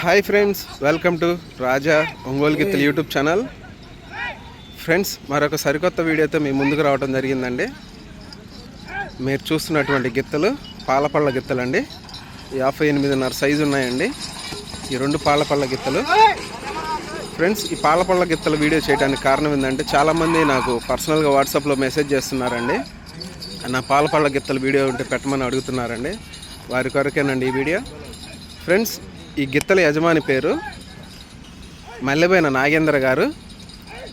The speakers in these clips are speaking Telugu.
Hi friends welcome to Raja Ongole గిత్తలు యూట్యూబ్ ఛానల్. ఫ్రెండ్స్ మరొక సరికొత్త వీడియోతో మీ ముందుకు రావడం జరిగిందండి. మీరు చూస్తున్నటువంటి గిత్తలు పాలపళ్ళ గిత్తలండి. యాభై ఎనిమిదిన్నర సైజు ఉన్నాయండి. ఈ రెండు పాలపళ్ళ గిత్తలు. ఫ్రెండ్స్ ఈ పాలపళ్ళ గిత్తల వీడియో చేయడానికి కారణం ఏంటంటే చాలామంది నాకు పర్సనల్గా వాట్సాప్లో మెసేజ్ చేస్తున్నారండి. నా పాలపళ్ళ గిత్తల వీడియో ఉంటే పెట్టమని అడుగుతున్నారండి. వారి కొరకేనండి ఈ వీడియో. ఫ్రెండ్స్ ఈ గిత్తల యజమాని పేరు మల్లెబైన నాగేంద్ర గారు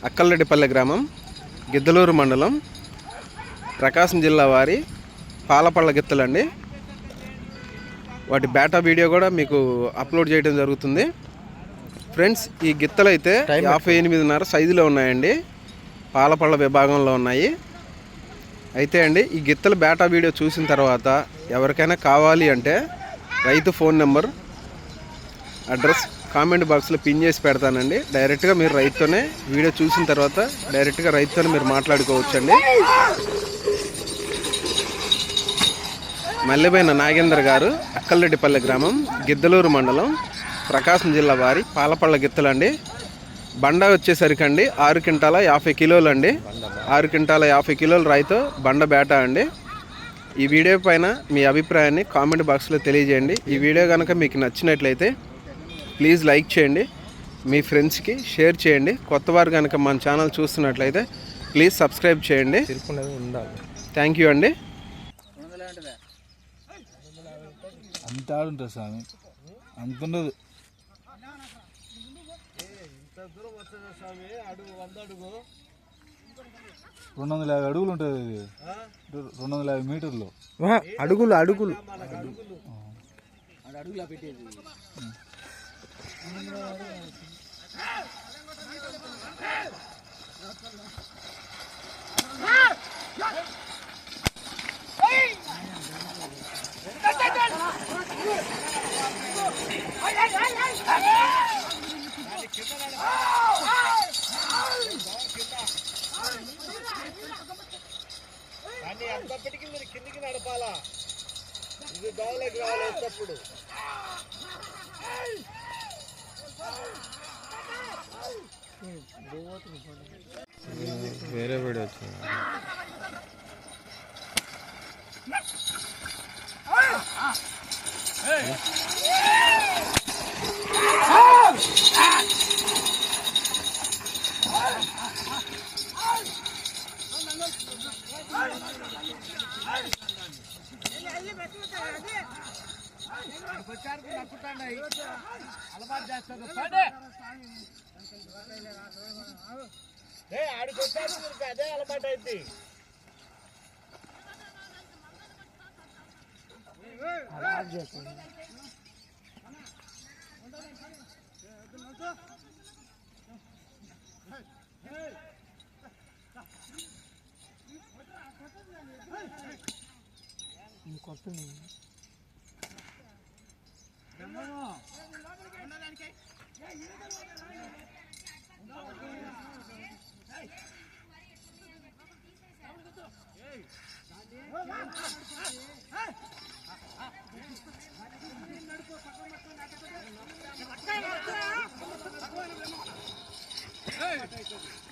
అక్కలరెడ్డిపల్లె గ్రామం గిద్దలూరు మండలం ప్రకాశం జిల్లా వారి పాలపళ్ళ గిత్తలండి. వాటి బేటా వీడియో కూడా మీకు అప్లోడ్ చేయడం జరుగుతుంది. ఫ్రెండ్స్ ఈ గిత్తలు అయితే యాభై ఎనిమిదిన్నర సైజులో ఉన్నాయండి. పాలపళ్ళ విభాగంలో ఉన్నాయి. అయితే అండి ఈ గిత్తల బేటా వీడియో చూసిన తర్వాత ఎవరికైనా కావాలి అంటే రైతు ఫోన్ నెంబర్ అడ్రస్ కామెంట్ బాక్స్లో పిన్ చేసి పెడతానండి. డైరెక్ట్గా మీరు రైతుతోనే వీడియో చూసిన తర్వాత డైరెక్ట్గా రైతుతోనే మీరు మాట్లాడుకోవచ్చండి. మల్లెబైన నాగేందర్ గారు అక్కలరెడ్డిపల్లె గ్రామం గిద్దలూరు మండలం ప్రకాశం జిల్లా వారి పాలపళ్ళ గిత్తలండి. బండ వచ్చేసరికి అండి ఆరు క్వింటాల యాభై కిలోలు అండి ఆరు క్వింటాల యాభై కిలోలు రైతు బండ బేట అండి. ఈ వీడియో పైన మీ అభిప్రాయాన్ని కామెంట్ బాక్స్లో తెలియజేయండి. ఈ వీడియో కనుక మీకు నచ్చినట్లయితే ప్లీజ్ లైక్ చేయండి మీ ఫ్రెండ్స్కి షేర్ చేయండి. కొత్త వారు కనుక మన ఛానల్ చూస్తున్నట్లయితే ప్లీజ్ సబ్స్క్రైబ్ చేయండి. థ్యాంక్ యూ అండి. అంత ఆడుంటుంది స్వామి. అంత ఉండదు రెండు వందల యాభై అడుగులు ఉంటుంది ఇది. రెండు వందల యాభై మీటర్లు. అడుగులు అడుగులు. కానీ అంతప్పటికీ మీరు కిందికి నడపాలా? ఇది దోవలోకి రావాలి వచ్చేటప్పుడు వేరే వీడియో వచ్చింది వచ్చారు నచ్చుతాండి అలవాటు చేస్తారు ఆడికొచ్చారు ఏ అలవాటు అయింది మీరు అయింది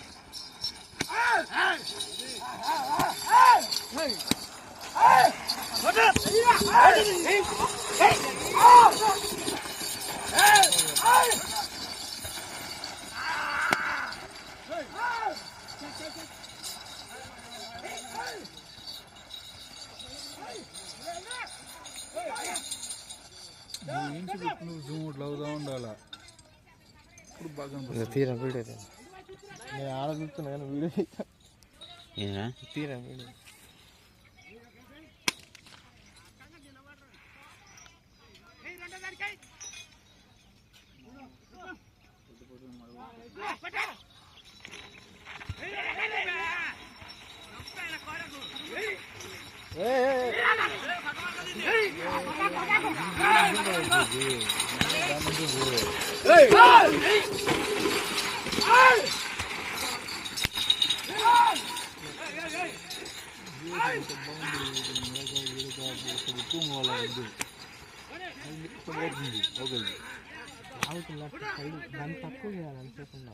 తీరా వీడియో నేను ఆడ చూస్తున్నా కానీ వీడియో తీరా వీడియో. ఎక్కువ వాళ్ళ వద్దు సైడ్ దాన్ని తక్కువ చేయాలి అనుకోకుండా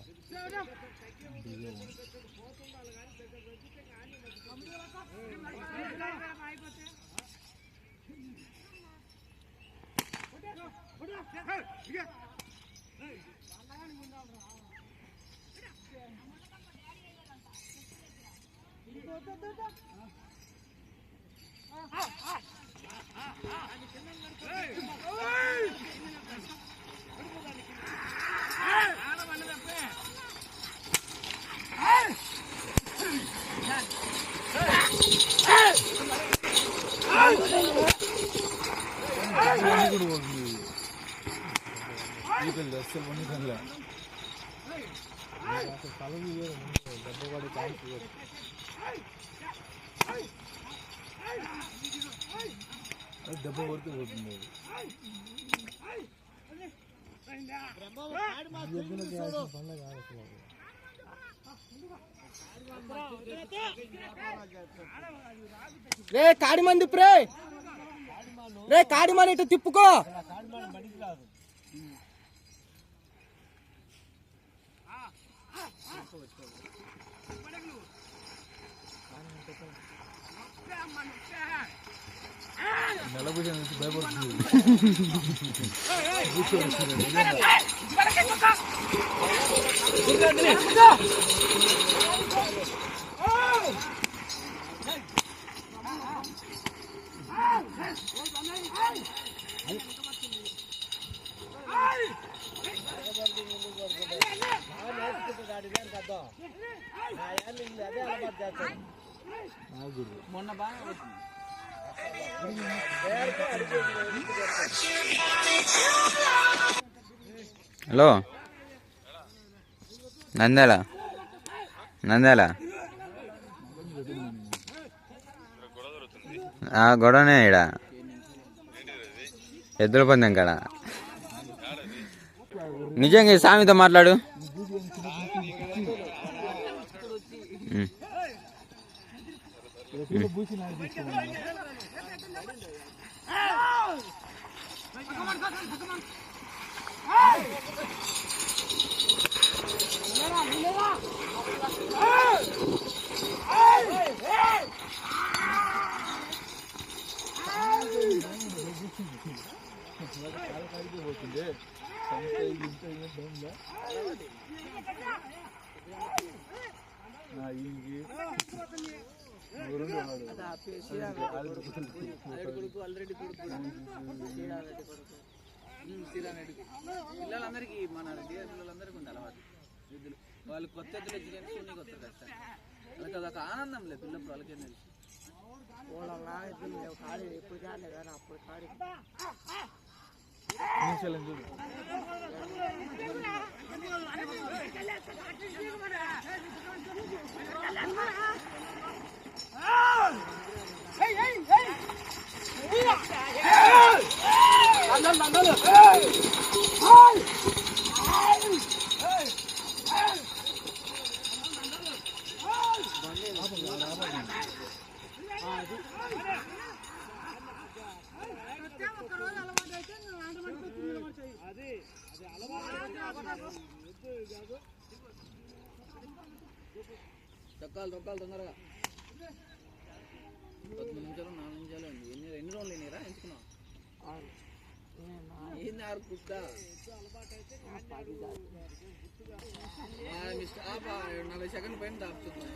தலைவி வேறு டப்பவாடி தாய்க்கு வேறு దెబ్బ అది దెబ్బ కొడితే పోతుంది అది కాదు రే కాడి మంది రే కాడి మని ఇటు తిప్పుకో. నెలభుజం నుంచి భయపడుతుంది నాకు కూడా మొన్న బాగా హలో. నంద్యాల నంద్యాల గొడవనే ఈడ. ఎద్దుల పందెం కాడ. నిజంగా సామితో మాట్లాడు. 나 아, 인기. కొడుకు కొడుకు కొడుకు పిల్లలందరికీ మన డిఆర్ పిల్లలందరికీ ఉంది అలవాటు ఎద్దులు వాళ్ళు కొత్త ఎద్దులు వచ్చి సున్నీ కొత్త కష్టం వాళ్ళకి అదొక ఆనందం లేదు పిల్లప్పుడు వాళ్ళకేం తెలుసు కాడి చూడు. తొక్కాలి తొక్కాలి తొందరగా. పదమూడు నిమిషాలు నాలుగు నిమిషాలు ఉంది ఎన్ని ఎన్ని రోజులు అయినారా ఎంచుకున్నావు? ఏంది ఆరు కుక్క మిస్టర్ నలభై సెకండ్ పైన దాపుతుంది